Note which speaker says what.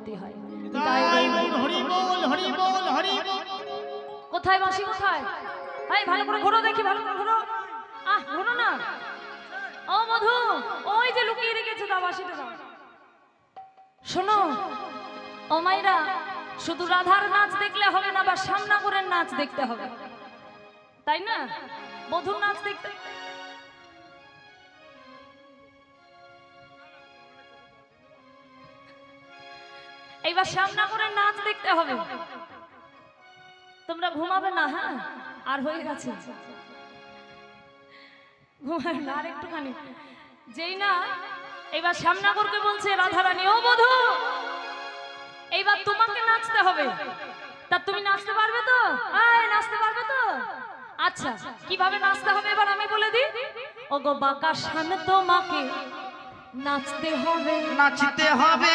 Speaker 1: উন্নতি হয়। কোথায় বাসি কোথায়? এই ভালো করে ঘোরো দেখি ভালো করে ঘোরো। আহ ঘোরো না। ও মধু ওই যে লুকিয়ে রেখেছে দাও শোনো ও মাইরা শুধু রাধার নাচ দেখলে হবে না বা সামনাগরের নাচ দেখতে হবে। তাই না? মধুর নাচ দেখতে এইবার সামনাগরের নাচ দেখতে হবে। তোমরা ঘুমাবে না হ্যাঁ? আর হয়ে গেছে। ঘুমাবে না, আর একটুখানি। যেই না এবার শ্যামনাগরকে বলছে, রাধারানী, ও বধু, এইবার তোমাকে নাচতে হবে। তা তুমি নাচতে পারবে তো? নাচতে পারবে তো? আচ্ছা কীভাবে নাচতে হবে এবার আমি বলে দিই? ও গো বাঁকা সামনে তোমাকে নাচতে হবে।
Speaker 2: নাচতে হবে।